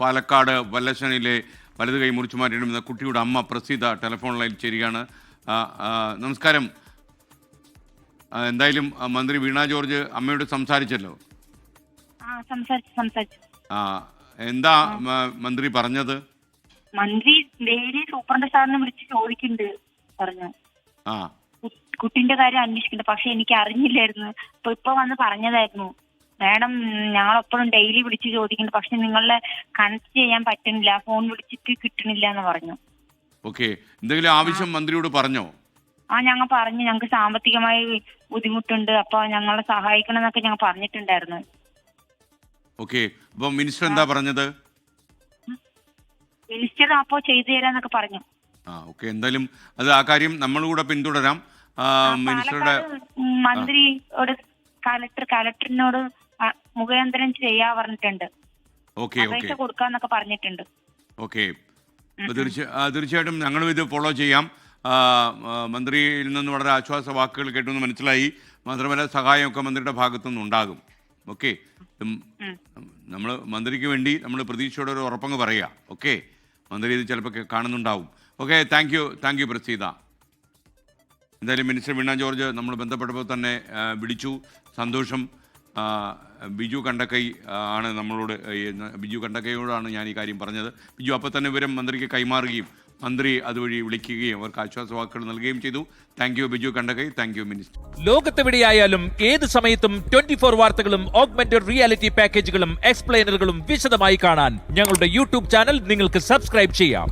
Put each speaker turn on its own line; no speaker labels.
പാലക്കാട് വല്ലശനിലെ വലതു കൈ മുറിച്ചു മാറ്റിയിടുന്ന കുട്ടിയുടെ അമ്മ പ്രസീത ടെലിഫോൺ ലൈനിൽ ചേരുകയാണ്. നമസ്കാരം. എന്തായാലും മന്ത്രി വീണ ജോർജ് അമ്മയോട് സംസാരിച്ചല്ലോ?
ആ
എന്താ മന്ത്രി പറഞ്ഞത്?
മന്ത്രി ഡെയിലി സൂപ്രണ്ട് സാറിനെ വിളിച്ച് ചോദിക്കുന്നുണ്ട് പറഞ്ഞു. കുട്ടിന്റെ കാര്യം അന്വേഷിക്കുന്നുണ്ട്. പക്ഷെ എനിക്ക് അറിഞ്ഞില്ലായിരുന്നു ഇപ്പൊ ഇപ്പൊ വന്ന് പറഞ്ഞതായിരുന്നു. മാഡം ഞങ്ങളെപ്പോഴും ഡെയിലി വിളിച്ച് ചോദിക്കുന്നുണ്ട്. പക്ഷെ നിങ്ങളെ കണക്ട് ചെയ്യാൻ പറ്റുന്നില്ല. ഫോൺ വിളിച്ചിട്ട് കിട്ടുന്നില്ല എന്ന് പറഞ്ഞു.
ഓക്കെ എന്തെങ്കിലും ആവശ്യം മന്ത്രിയോട് പറഞ്ഞോ?
ആ ഞങ്ങൾ പറഞ്ഞു. ഞങ്ങൾക്ക് സാമ്പത്തികമായി ബുദ്ധിമുട്ടുണ്ട്. അപ്പൊ ഞങ്ങളെ സഹായിക്കണം എന്നൊക്കെ ഞങ്ങൾ പറഞ്ഞിട്ടുണ്ടായിരുന്നു.
ഓക്കെ അപ്പൊ മിനിസ്റ്റർ എന്താ പറഞ്ഞത്?
മിനിസ്റ്റർ അപ്പോ ചെയ്തു തരാന്നൊക്കെ പറഞ്ഞു.
ആ ഓക്കെ എന്തായാലും അത് ആ കാര്യം നമ്മളുകൂടെ പിന്തുടരാം. ആ, മിനിസ്റ്ററുടെ
പാലക്കാട് മന്ത്രിയോട് കലക്ടർ കലക്ടറിനോട് ആ മുഖാന്തരം ചെയ്യാ പറഞ്ഞിട്ടുണ്ട്. അപേക്ഷ കൊടുക്കാന്നൊക്കെ പറഞ്ഞിട്ടുണ്ട്.
ഓക്കെ. തീർച്ചയായിട്ടും ഞങ്ങളും ഇത് ഫോളോ ചെയ്യാം. മന്ത്രിയിൽ നിന്ന് വളരെ ആശ്വാസ വാക്കുകൾ കേട്ടെന്ന് മനസ്സിലായി. മാത്രമല്ല സഹായമൊക്കെ മന്ത്രിയുടെ ഭാഗത്തുനിന്ന് ഉണ്ടാകും. ഓക്കെ. നമ്മൾ മന്ത്രിക്ക് വേണ്ടി നമ്മൾ പ്രതീക്ഷയോടെ ഒരു ഉറപ്പങ്ങ് പറയുക ഓക്കെ. മന്ത്രി ഇത് ചിലപ്പോൾ കാണുന്നുണ്ടാവും. Okay thank you thank you Praseetha. എന്തായാലും മിനിസ്റ്റർ വീണ ജോർജ് നമ്മൾ ബന്ധപ്പെട്ടപ്പോൾ തന്നെ വിളിച്ചു. സന്തോഷം. ബിജു കണ്ടക്കൈ ആണ് നമ്മളോട് ബിജു കണ്ടക്കൈയോടാണ് ഞാൻ ഈ കാര്യം പറഞ്ഞത്. ബിജു അപ്പോൾ തന്നെ വിവരം മന്ത്രിക്ക് കൈമാറുകയും മന്ത്രി അതുവഴി വിളിക്കുകയും അവർക്ക് ആശ്വാസവാക്കുകൾ നൽകുകയും ചെയ്തു. Thank you Biju Kandakkai thank you minister.
ലോകത്തെവിടെയായാലും ഏത് സമയത്തും ട്വന്റി ഫോർ വാർത്തകളും ഓഗ്മെന്റഡ് റിയാലിറ്റി പാക്കേജുകളും എക്സ്പ്ലെയിനറുകളും വിശദമായി കാണാൻ ഞങ്ങളുടെ യൂട്യൂബ് ചാനൽ നിങ്ങൾക്ക് സബ്സ്ക്രൈബ് ചെയ്യാം.